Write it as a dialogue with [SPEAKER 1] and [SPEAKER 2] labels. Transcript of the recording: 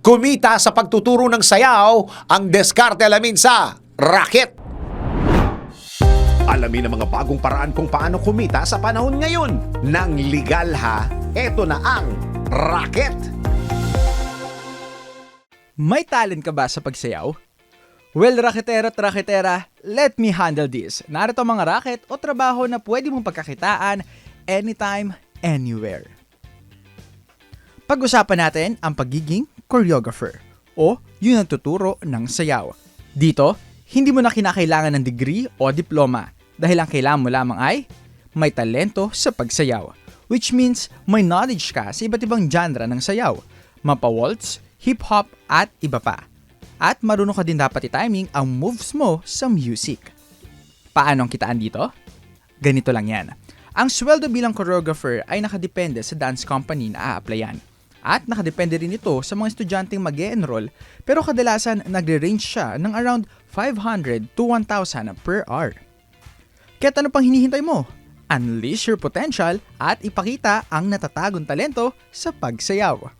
[SPEAKER 1] kumita sa pagtuturo ng sayaw ang diskarte alamin sa Racket. Alamin ang mga bagong paraan kung paano kumita sa panahon ngayon. Nang legal ha, eto na ang Racket.
[SPEAKER 2] May talent ka ba sa pagsayaw? Well, raketero at raketera, let me handle this. Narito ang mga racket o trabaho na pwede mong pagkakitaan anytime, anywhere. Pag-usapan natin ang pagiging choreographer o yung nagtuturo ng sayaw. Dito, hindi mo na kinakailangan ng degree o diploma dahil ang kailangan mo lamang ay may talento sa pagsayaw. Which means may knowledge ka sa iba't ibang genre ng sayaw. Mapa-waltz, hip-hop at iba pa. At marunong ka din dapat i-timing ang moves mo sa music. Paano ang kitaan dito? Ganito lang yan. Ang sweldo bilang choreographer ay nakadepende sa dance company na a-applyan. At nakadepende rin ito sa mga estudyanteng mag enroll pero kadalasan nagre-range siya ng around 500 to 1,000 per hour. Kaya ano pang hinihintay mo? Unleash your potential at ipakita ang natatagong talento sa pagsayaw.